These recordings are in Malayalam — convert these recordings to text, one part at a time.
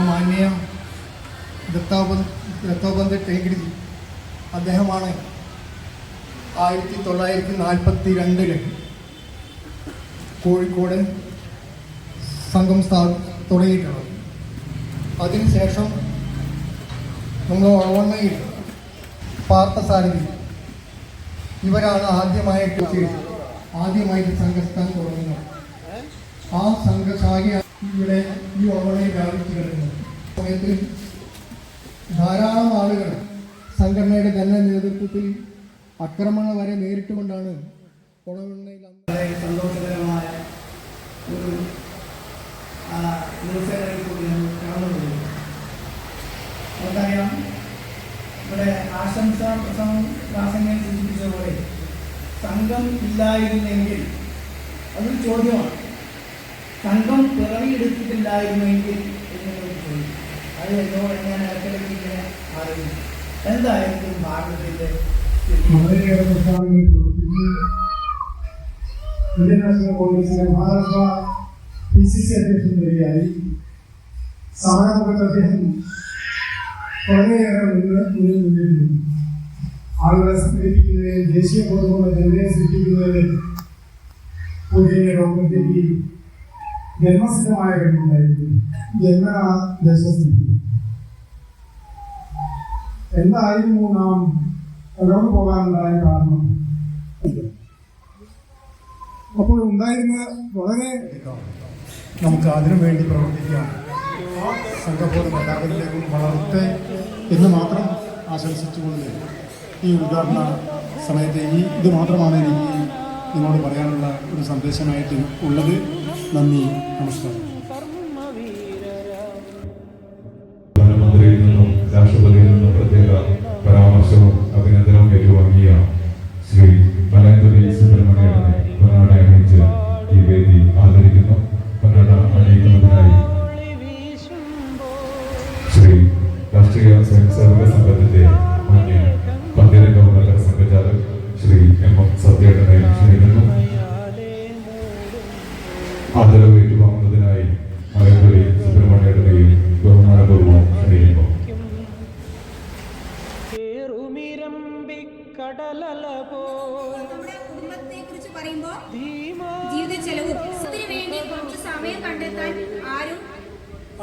മാന്യ ദത്താപന്ത് ദത്തോപന്ത് ടേഗിരി അദ്ദേഹമാണ് ആയിരത്തി തൊള്ളായിരത്തി നാൽപ്പത്തി രണ്ടിൽ കോഴിക്കോട് സംഘം സ്ഥാ തുടങ്ങിയിട്ടുള്ളത്. അതിനുശേഷം നമ്മൾ ഒളവണ്ണയിൽ പാർത്ഥസാരഥി. ഇവരാണ് ആദ്യമായിട്ട് ആദ്യമായിട്ട് സംഘസ്ഥാൻ തുടങ്ങുന്നത്. ആ സംഘശാഖ ഇവിടെ ഈ ഒളവണ്ണയിൽ വ്യാപിച്ചു കിടക്കുന്നത് സമയത്ത് ധാരാളം ആളുകൾ സംഘടനയുടെ തന്നെ നേതൃത്വത്തിൽ ആക്രമണം വരെ നേരിട്ടുകൊണ്ടാണ് ഒളവണ്ണയിൽ വളരെ സന്തോഷകരമായ ഒരു കൂടി കാണുന്നത് നമുക്കറിയാം ഇവിടെ ആശംസ പ്രസംഗം പ്രാസംഗം സൂചിപ്പിച്ച പോലെ സംഘം ഇല്ലായിരുന്നെങ്കിൽ അതൊരു ചോദ്യമാണ്. സംഘം പിറവിയെടുത്തിട്ടില്ലായിരുന്നെങ്കിൽ എന്നൊരു ചോദ്യം. അത് എന്നോട് ഞാൻ ഇടയ്ക്കിടയ്ക്ക് ഇങ്ങനെ അറിയുന്നു എന്തായിരിക്കും ഭാരതത്തിന്റെ വളരെയേറെ പ്രസ്ഥാനങ്ങളിൽ പ്രവർത്തിച്ച് ഇന്ത്യൻ നാഷണൽ കോൺഗ്രസിന്റെ മഹാരാഷ്ട്ര പി സി സി അധ്യക്ഷൻ വരെയായി സമരമുഖത്ത് അദ്ദേഹം വളരെയേറെ മുന്നിൽ നിന്നിരുന്നു ആളുകളെ സംഘടിപ്പിക്കുന്നതിൽ ദേശീയ ബോധമുള്ള ജനതയെ സൃഷ്ടിക്കുന്നതിൽ പുതിയ ഡോക്ടർക്ക് ജന്മസിദ്ധമായ കഴിവുണ്ടായിരുന്നു. ജന്മ ദേശസ്നേഹി എന്തായിരുന്നു നാം കടന്നു പോകാനുണ്ടായ കാരണം. അപ്പോൾ ഉണ്ടായിരുന്ന വളരെ നമുക്ക് അതിനു വേണ്ടി പ്രവർത്തിക്കാം. സംഘബോധം എല്ലാവരിലേക്കും വളർത്തെ എന്ന് മാത്രം ആശംസിച്ചുകൊണ്ട് ഈ ഉദ്ഘാടന സമയത്ത് ഈ ഇത് മാത്രമാണ് എനിക്ക് നിങ്ങളോട് പറയാനുള്ള ഒരു സന്ദേശമായിട്ട് ഉള്ളത്. നന്ദി നമസ്കാരം. പ്രധാനമന്ത്രിയിൽ നിന്നും രാഷ്ട്രപതിയിൽ നിന്നും പ്രത്യേക പരാമർശവും dhambi aliyowaambia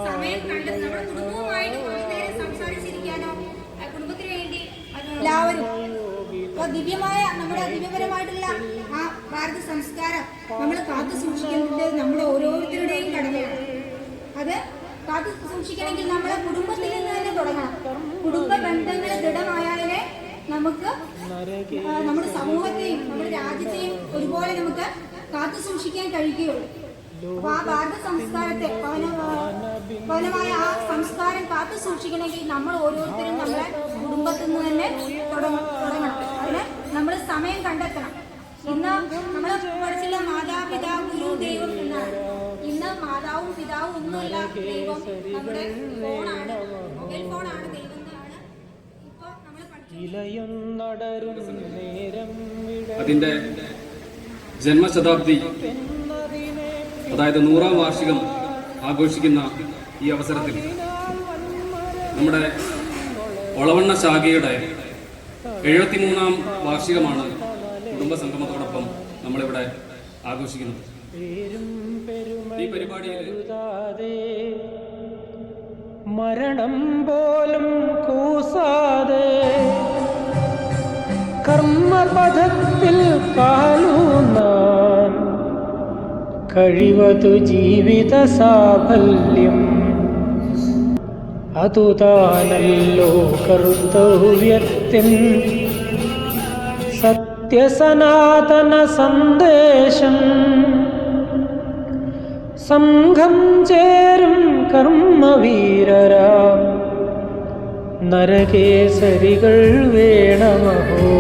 സമയം കണ്ടെത്തും നമ്മുടെ കുടുംബവുമായിട്ട് കുറച്ച് നേരം സംസാരിച്ചിരിക്കാനോ കുടുംബത്തിന് വേണ്ടി എല്ലാവരും ദിവ്യമായ നമ്മുടെ ദിവ്യപരമായിട്ടുള്ള ആ ഭാരത സംസ്കാരം നമ്മൾ കാത്തു സൂക്ഷിക്കേണ്ടത് നമ്മുടെ ഓരോരുത്തരുടെയും കടമയാണ്. അത് കാത്തു സൂക്ഷിക്കണമെങ്കിൽ നമ്മളെ കുടുംബത്തിൽ നിന്ന് തന്നെ തുടങ്ങണം. കുടുംബ ബന്ധങ്ങൾ ദൃഢമായാലേ നമുക്ക് നമ്മുടെ സമൂഹത്തെയും നമ്മുടെ രാജ്യത്തെയും ഒരുപോലെ നമുക്ക് കാത്തു സൂക്ഷിക്കാൻ കഴിയുകയുള്ളൂ. അപ്പൊ ആ ഭാരത സംസ്കാരത്തെ പവനമായ ആ സംസ്കാരം കാത്തു സൂക്ഷിക്കണമെങ്കിൽ നമ്മൾ ഓരോരുത്തരും നമ്മുടെ കുടുംബത്തിൽ നിന്ന് തന്നെ തുടങ്ങണം. അതിന് നമ്മൾ സമയം കണ്ടെത്തണം. ഇന്ന് നമ്മൾ പഠിച്ചുള്ള മാതാപിതാ ഗുരു ദൈവം എന്നാണ്. ഇന്ന് മാതാവും പിതാവും ഒന്നുമില്ല ദൈവം നമ്മുടെ ഫോണാണ് മൊബൈൽ ഫോണാണ് ദൈവം അതിന്റെ ജന്മശതാബ്ദി അതായത് നൂറാം വാർഷികം ആഘോഷിക്കുന്ന ഈ അവസരത്തിൽ നമ്മുടെ ഒളവണ്ണ ശാഖയുടെ എഴുപത്തിമൂന്നാം വാർഷികമാണ് കുടുംബസംഗമത്തോടൊപ്പം നമ്മളിവിടെ ആഘോഷിക്കുന്നത്. ഈ പരിപാടിയിൽ മരണം പോലും കൂസാതെ കർമ്മപഥത്തിൽ കാലൂന്നാൻ കഴിവതു ജീവിത സാഫല്യം. അതു താനല്ലോ കർത്തവ്യത്തിൻ സത്യസനാതന സന്ദേശം. സംഘം ചേരും കർമ്മവീരരാം. നരകേസരികൾ വേണമഹോ.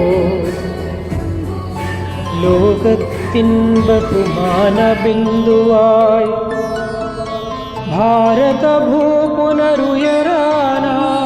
ലോകത്തിൻ बिन्दु भारतभूपुनरुयराना